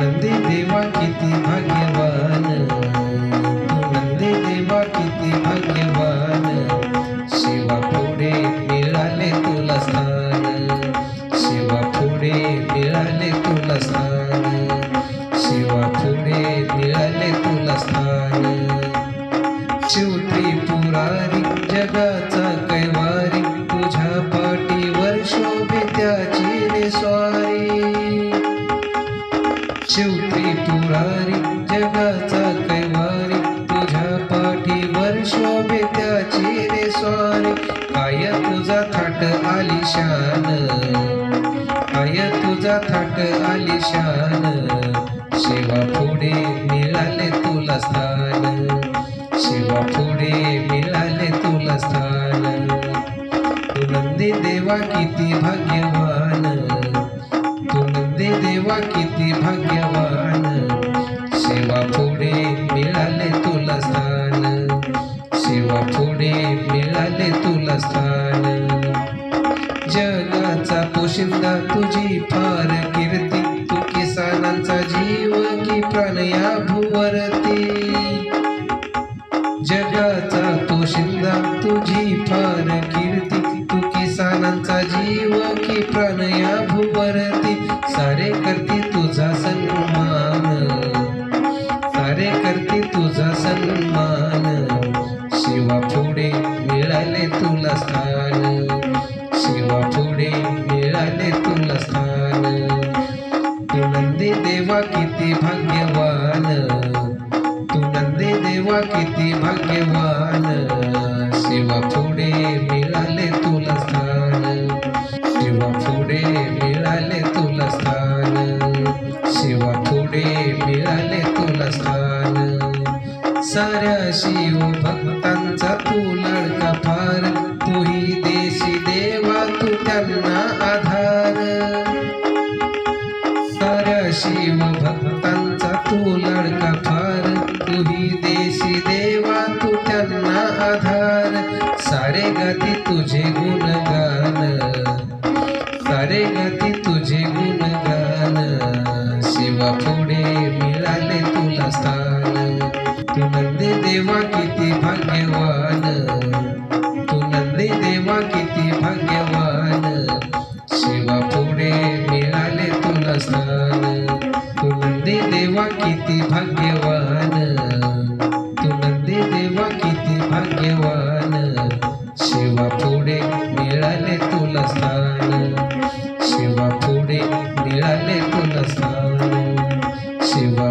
नंदी देवा किती भाग्यवान. तू नंदी देवा किती भाग्यवान. शिवा पुढे मिळाले तुला स्थान. शिवा पुढे मिळाले तुला स्थान. शिवा पुढे मिळाले तुला स्थान. शिवत्री पुरारी जगाचा कैवारी. तुझ्या पाठीवर शोभे त्याची रे स्वारी शेवटी तुळारी जगाचा कैवारी तुझ्या पाठीवर शोभे त्याची रे स्वारी. काय तुझा थाट आलिशान काय तुझा थाट आलिशान शिवा पुढे मिळाले तुला स्थान. शिवा पुढे मिळाले तुला स्थान. तू नंदी देवा किती भाग्य देवा किती भाग्यवान. शिवा पुढे मिळाले तुला स्थान. शिवा पुढे मिळाले तुला स्थान. जगाचा पोशिंदा तुझी फार कीर्ती. तू किसानांचा जीव की प्राण या भुवरती. जगाचा पोशिंदा तुझी फार कीर्ती. तू किसानांचा जीव की प्राण या भुवरती. सारे करते तुझा सन्मान. सारे करते तुझा सन्मान. शिवा पुढे मिळाले तुला स्थान. शिवा पुढे मिळाले तुला स्थान. तू नंदी देवा किती भाग्यवान. तू नंदी देवा किती भाग्यवान. शिवा पुढे मिळाले तुला स्थान. शिवा पुढे मिळाले स्थान. शिवा पुढे मिळाले तुला स्थान. साऱ्या शिव भक्तांचा तू लाडका फार तूही देशी देवा तू त्यांना आधार. साऱ्या शिव भक्तांचा तू लाडका फार तूही देशी देवा तू त्यांना आधार. सारे गाती तुझे गुणगान. सारे गाती स्थान तू नंदी देवा किती भाग्यवान. तू नंदी देवा किती भाग्यवान. शिवा पुढे मिळाले तुला स्थान तू नंदी देवा किती भाग्यवान. तू नंदी देवा किती भाग्यवान. शिवा पुढे मिळाले तुला स्थान शिवा पुढे मिळाले तुला स्थान शिवा